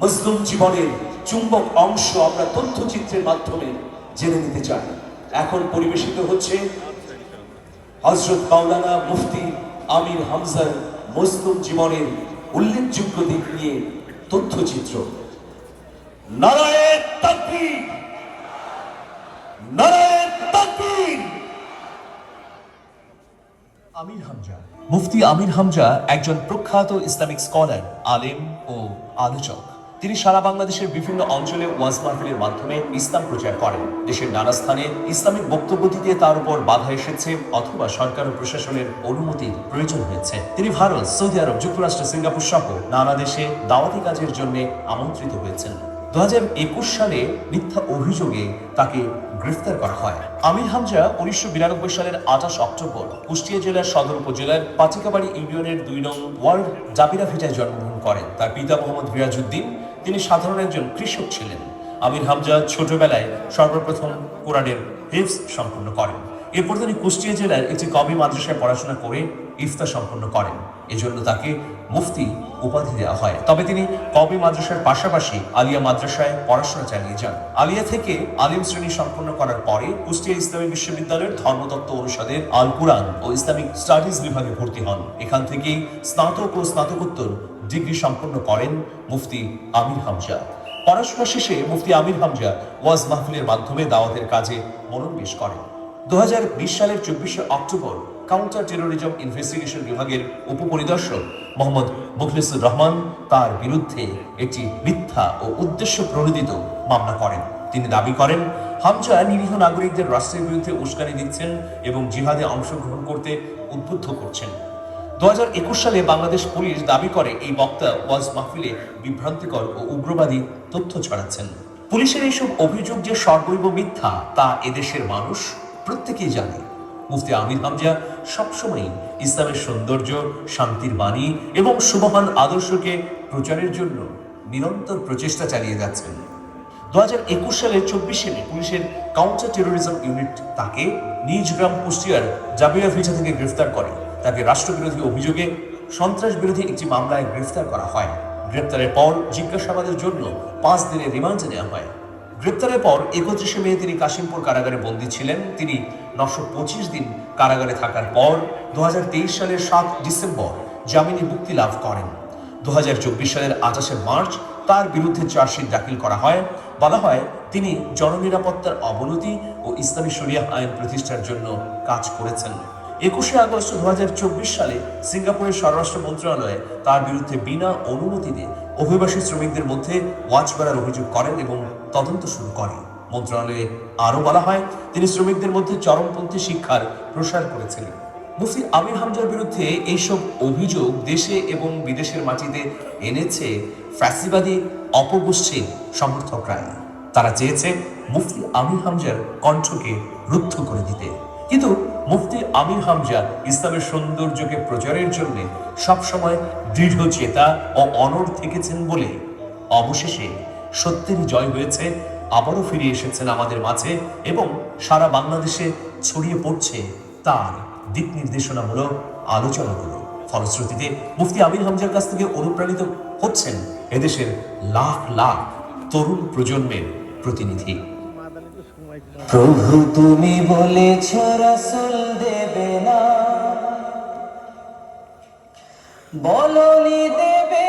মুসলিম জীবনের চুম্বক অংশ আমরা তথ্যচিত্রের মাধ্যমে জেনে নিতে চাই। এখন পরিবেশিত হচ্ছে হজরত মাওলানা মুফতি আমির হামজার মুসলিম জীবনের উল্লেখযোগ্য দিক নিয়ে তথ্যচিত্র। আমির হামজা। মুফতি আমির হামজা একজন প্রখ্যাত ইসলামিক স্কলার, আলেম ও আলোচক। তিনি সারা বাংলাদেশের বিভিন্ন অঞ্চলে ওয়াজ মাহফিলের মাধ্যমে ইসলাম প্রচার করেন। দেশের নানা স্থানে ইসলামিক বক্তব্য দিতে তার উপর বাধা এসেছে অথবা সরকার ও প্রশাসনের অনুমতির প্রয়োজন হয়েছে। তিনি ভারত, সৌদি আরব, যুক্তরাষ্ট্র, সিঙ্গাপুর সহ নানা দেশে দাওয়াতি কাজের জন্য আমন্ত্রিত হয়েছেন। দু একুশ সালে মিথ্যা অভিযোগে তাকে গ্রেফতার করা হয়। আমির হামজা উনিশশো বিরানব্বই সালের আঠাশ অক্টোবর কুষ্টিয়া জেলার সদর উপজেলার পাচিকাবাড়ি ইউনিয়নের দুই নং ওয়ার্ড জাবিরা ভিটায় জন্মগ্রহণ করেন। তার পিতা মোহাম্মদ রিয়াজউদ্দিন তিনি সাধারণ একজন কৃষক ছিলেন। আমির হামজা ছোটবেলায় সর্বপ্রথম কোরআনের হিফস সম্পন্ন করেন। এরপর তিনি কুষ্টিয়া জেলার একটি কবি মাদ্রাসায় পড়াশোনা করে ইফতা সম্পন্ন করেন। এজন্য তাকে মুফতি উপাধি দেওয়া হয়। তবে তিনি কবি মাদ্রাসার পাশাপাশি আলিয়া মাদ্রাসায় পড়াশোনা চালিয়ে যান। আলিয়া থেকে আলিম শ্রেণি সম্পন্ন করার পরে কুষ্টিয়া ইসলামী বিশ্ববিদ্যালয়ের ধর্মতত্ত্ব অনুষদের আল কুরআন ও ইসলামিক স্টাডিজ বিভাগে ভর্তি হন। এখান থেকেই স্নাতক ও স্নাতকোত্তর ডিগ্রি সম্পন্ন করেন মুফতি আমির হামজা। পড়াশোনা শেষে মুফতি আমির হামজা ওয়াজ মাহফিলের মাধ্যমে দাওয়াতের কাজে মনোনিবেশ করেন। দু হাজার বিশ সালের চব্বিশে অক্টোবর কাউন্টার টেরোরিজম ইনভেস্টিগেশন বিভাগের উপপরিদর্শক মোহাম্মদ মুখলিসুর রহমান তার বিরুদ্ধে একটি মিথ্যা ও উদ্দেশ্য প্রণোদিত মামলা করেন। তিনি দাবি করেন, হামজা নিরীহ নাগরিকদের রাষ্ট্রের বিরুদ্ধে উস্কানি দিচ্ছেন এবং জিহাদে অংশগ্রহণ করতে উদ্বুদ্ধ করছেন। দু হাজার একুশ সালে বাংলাদেশ পুলিশ দাবি করে, এই বক্তা ওয়াজ মাহফিলে বিভ্রান্তিকর ও উগ্রবাদী তথ্য ছড়াচ্ছেন। পুলিশের এইসব অভিযোগ যে সর্বৈব মিথ্যা, তা এদেশের মানুষ প্রত্যেকেই জানে, মুফতি আমির হামজা সবসময় ইসলামের সৌন্দর্য, শান্তির বাণী এবং শুভমান আদর্শকে প্রচারের জন্য নিরন্তর প্রচেষ্টা চালিয়ে যাচ্ছেন। দু হাজার একুশ সালের চব্বিশ সালে পুলিশের কাউন্টার টেরোরিজম ইউনিট তাকে নিজ গ্রাম কুষ্টিয়ার জাবিয়া ভিজা থেকে গ্রেফতার করে। তাকে রাষ্ট্রবিরোধী অভিযোগে সন্ত্রাস বিরোধী একটি মামলায় গ্রেফতার করা হয়। গ্রেফতারের পর জিজ্ঞাসাবাদের জন্য পাঁচ দিনের রিমান্ডে নেওয়া হয়। গ্রেপ্তারের পর একত্রিশে মে তিনি কাশিমপুর কারাগারে বন্দী ছিলেন। তিনি নশো পঁচিশ দিন কারাগারে থাকার পর দু হাজার তেইশ সালের সাত ডিসেম্বর জামিনে মুক্তি লাভ করেন। দু সালের আঠাশে মার্চ তার বিরুদ্ধে চার্জশিট দাখিল করা হয়। বলা হয়, তিনি জননিরাপত্তার অবনতি ও ইসলামী শরিয়া আইন প্রতিষ্ঠার জন্য কাজ করেছেন। একুশে আগস্ট দু হাজার চব্বিশ সালে সিঙ্গাপুরের স্বরাষ্ট্র মন্ত্রণালয়ে তার বিরুদ্ধে বিনা অনুমতিতে অভিবাসী শ্রমিকদের মধ্যে ওয়াচ করার অভিযোগ করেন এবং তদন্ত শুরু করে মন্ত্রণালয়ে আরও বলা হয়, তিনি শ্রমিকদের মধ্যে চরমপন্থী শিক্ষার প্রসার করেছিলেন। মুফতি আমির হামজার বিরুদ্ধে এইসব অভিযোগ দেশে এবং বিদেশের মাটিতে এনেছে ফ্যাসিবাদী অপগোষ্ঠীর সমর্থকরাই। তারা চেয়েছে মুফতি আমির হামজার কণ্ঠকে রুদ্ধ করে দিতে। কিন্তু মুফতি আমির হামজা ইসলামের সৌন্দর্যকে প্রচারের জন্য সবসময় দৃঢ় চেতা ও অনড় থেকেছেন বলে অবশেষে সত্যেরই জয় হয়েছে, আবারও ফিরে এসেছেন আমাদের মাঝে এবং সারা বাংলাদেশে ছড়িয়ে পড়ছে তার দিক নির্দেশনামূলক আলোচনাগুলো। ফলশ্রুতিতে মুফতি আমির হামজার কাছ থেকে অনুপ্রাণিত হচ্ছেন এদেশের লাখ লাখ তরুণ প্রজন্মের প্রতিনিধি। প্রভু তুমি বলেছ, রাসুল দেবে না। বলনি দেবে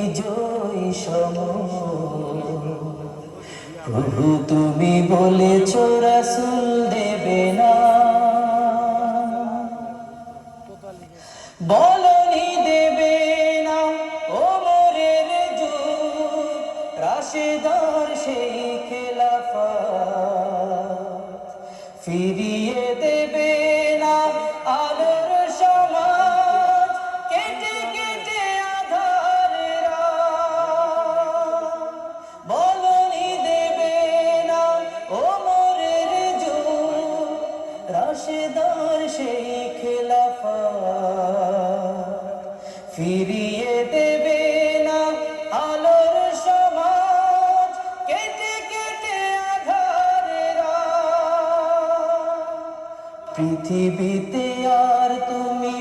বিজয়ী সমর প্রভু, তুমি বলেছ, রাসুল দেবে না। বলনি দেবে না ওমরের যুগ, রাশেদার সেই খেলাফা ফিরিয়ে দেবে ফিরিয়ে দেবে না আলোর সমাজ। কেটে কেটে আধারেরা পৃথিবীতে আর তুমি